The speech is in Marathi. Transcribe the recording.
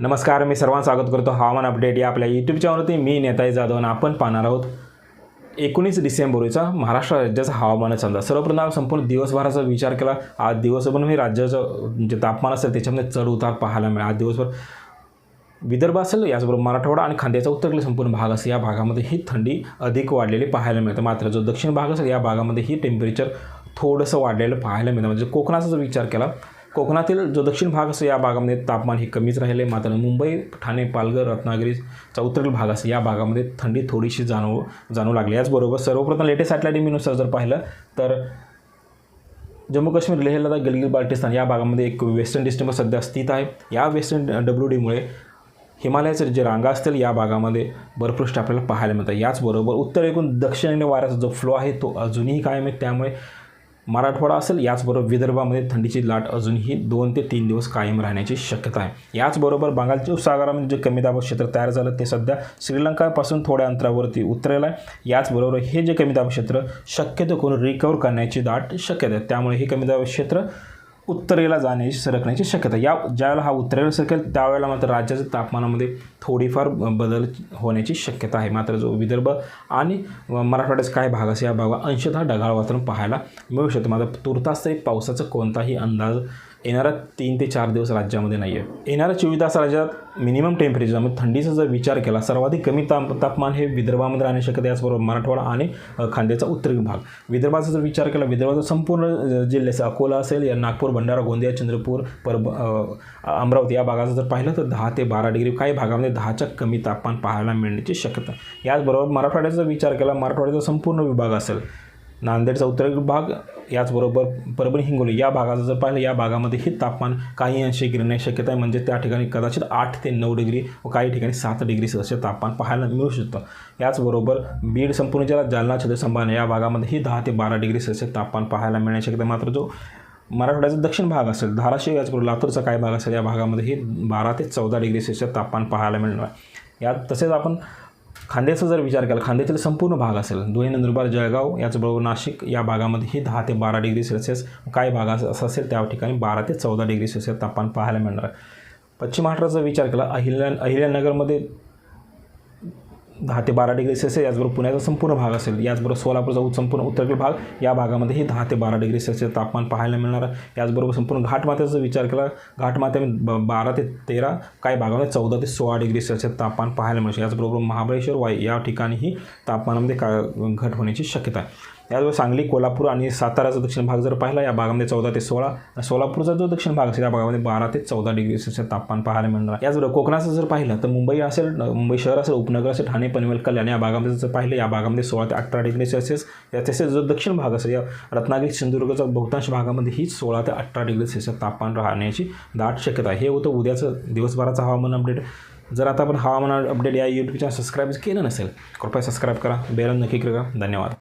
नमस्कार मी सर्वांचं स्वागत करतो. हवामान अपडेट या आपल्या यूट्यूब चॅनलवरती मी नेताजी जाधव आणि आपण पाहणार आहोत एकोणीस डिसेंबरचा महाराष्ट्र राज्याचा हवामानाचा अंदाज सर्वप्रथम संपूर्ण दिवसभराचा विचार केला. आज दिवसभर मी राज्याचं जे तापमान असेल त्याच्यामध्ये चढ उतार पाहायला मिळेल. आज दिवसभर विदर्भ असेल याचबरोबर मराठवाडा आणि खांद्याचा उत्तरेकडील संपूर्ण भाग असेल या भागामध्ये ही थंडी अधिक वाढलेली पाहायला मिळते. मात्र जो दक्षिण भाग असेल या भागामध्ये ही टेम्परेचर थोडंसं वाढलेलं पाहायला मिळतं. म्हणजे कोकणाचा जर विचार केला कोकणातील जो दक्षिण भाग असं या भागामध्ये तापमान हे कमीच राहिले मात्र मुंबई ठाणे पालघर रत्नागिरीचा उत्तरेकडील भाग असं या भागामध्ये थंडी थोडीशी जाणवू जाणवू लागली. याचबरोबर सर्वप्रथम लेटेस्ट सॅटेलाईट इम्युनुसार जर पाहिलं तर जम्मू काश्मीर लेह लडाख गिलगित बाल्टिस्तान या भागामध्ये एक वेस्टर्न डिस्टर्बन्स सध्या स्थित आहे. या वेस्टर्न डब्ल्यू डीमुळे हिमालयाचे जे रांगा असतील या भागामध्ये बर्फवृष्टी आपल्याला पाहायला मिळतात. याचबरोबर उत्तरेकडून दक्षिणेने वाऱ्याचा जो फ्लो आहे तो अजूनही कायम आहे. त्यामुळे मराठवाडा असेल याचबरोबर विदर्भामध्ये थंडीची लाट अजूनही दोन ते तीन दिवस कायम राहण्याची शक्यता आहे. याचबरोबर बंगालच्या उपसागरामध्ये जे कमी दाब क्षेत्र तयार झालं ते सध्या श्रीलंकापासून थोड्या अंतरावरती उतरेलं आहे. याचबरोबर हे जे कमी दाब क्षेत्र शक्यतो करून रिकवर करण्याची दाट शक्यता आहे. त्यामुळे हे कमी दाब क्षेत्र उत्तरेला जाण्याची सरकण्याची शक्यता या ज्यावेळेला हा उत्तरेला सरकेल त्यावेळेला मात्र राज्याच्या तापमानामध्ये थोडीफार बदल होण्याची शक्यता आहे. मात्र जो विदर्भ आणि मराठवाड्याचा काही भाग असेल या भागात अंशतः ढगाळ वातावरण पाहायला मिळू शकतं. मात्र तुर्तास तरी पावसाचा कोणताही अंदाज येणारा तीन ते चार दिवस राज्यामध्ये नाही आहे येणाऱ्या चोवीस तास राज्यात मिनिमम टेम्परेचर म्हणजे थंडीचा जर विचार केला सर्वाधिक कमी ताप तापमान हे विदर्भामध्ये राहण्याची शक्यता याचबरोबर मराठवाडा आणि खांद्याचा उत्तरी भाग. विदर्भाचा जर विचार केला विदर्भाचा संपूर्ण अ, जिल्ह्याचा अकोला असेल या नागपूर भंडारा गोंदिया चंद्रपूर परब अमरावती या भागाचं जर पाहिलं तर दहा ते बारा डिग्री काही भागामध्ये दहाच्या कमी तापमान पाहायला मिळण्याची शक्यता याचबरोबर मराठवाड्याचा विचार केला मराठवाड्याचा संपूर्ण विभाग असेल नांदेडचा उत्तर भाग याचबरोबर परभणी हिंगोली या भागाचं जर पाहिलं या भागामध्ये हे तापमान काही अंशी गिरण्याची शक्यता आहे. म्हणजे त्या ठिकाणी कदाचित आठ ते नऊ डिग्री व काही ठिकाणी सात डिग्री सेल्सिअस तापमान पाहायला मिळू शकतं. याचबरोबर बीड संपूर्ण जिल्हा जालना छत्रसंभाळणे या भागामध्ये ही दहा ते बारा डिग्री सेल्सिअस तापमान पाहायला मिळण्याची शक्यता मात्र जो मराठवाड्याचा दक्षिण भाग असेल धाराशिव याचबरोबर लातूरचा काही भाग असेल या भागामध्ये ही बारा ते चौदा डिग्री सेल्सिअस तापमान पाहायला मिळणार यात तसेच आपण खांद्याचा जर विचार केला खांद्यातील संपूर्ण भाग असेल धुळे नंदुरबार जळगाव याचबरोबर नाशिक या भागामध्ये ही दहा ते बारा डिग्री सेल्सिअस काही भाग असं असेल त्या ठिकाणी बारा ते चौदा डिग्री सेल्सिअस तापमान पाहायला मिळणार. आहे पश्चिम महाराष्ट्राचा विचार केला अहिल्या अहिल्यानगरमध्ये दहा ते बारा डिग्री सेल्सिअस याचबरोबर पुण्याचा संपूर्ण भाग असेल याचबरोबर सोलापूरचा संपूर्ण उत्तरेकडील भाग या भागामध्येही दहा ते बारा डिग्री सेल्सिअस तापमान पाहायला मिळणार आहे. याचबरोबर संपूर्ण घाटमात्याचा विचार केला घाटमात्यामध्ये ब बारा ते तेरा काही भागामध्ये चौदा ते सोळा डिग्री सेल्सिअस तापमान पाहायला मिळेल याचबरोबर महाबळेश्वर वाई या ठिकाणीही तापमानामध्ये का घट होण्याची शक्यता आहे. याचबरोबर सांगली कोल्हापूर आणि साताराचा दक्षिण भाग जर पाहिला या भागामध्ये चौदा ते सोळा आणि सोलापूरचा जो दक्षिण भाग असेल या भागामध्ये बारा ते चौदा डिग्री सेल्सिअस तापमान पाहायला मिळणार याचबरोबर कोकणाचं जर पाहिलं तर मुंबई असेल मुंबई शहर असेल उपनगर असेल ठाणे पनवेल कल्याण या भागामध्ये जर पाहिलं या भागामध्ये सोळा ते अठरा डिग्री सेल्सिअस या तसेच जो दक्षिण भाग असेल या रत्नागिरी सिंधुदुर्गचा बहुतांश भागामध्ये ही सोळा ते अठरा डिग्री सेल्सिअस तापमान राहण्याची दाट शक्यता आहे. हे होतं उद्याचं दिवसभराचं हवामान अपडेट. जर आता आपण हवामान अपडेट या यूट्यूब चॅनल सबस्क्राईब केलं नसेल कृपया सबस्क्राईब करा. बेल नक्की करा. धन्यवाद.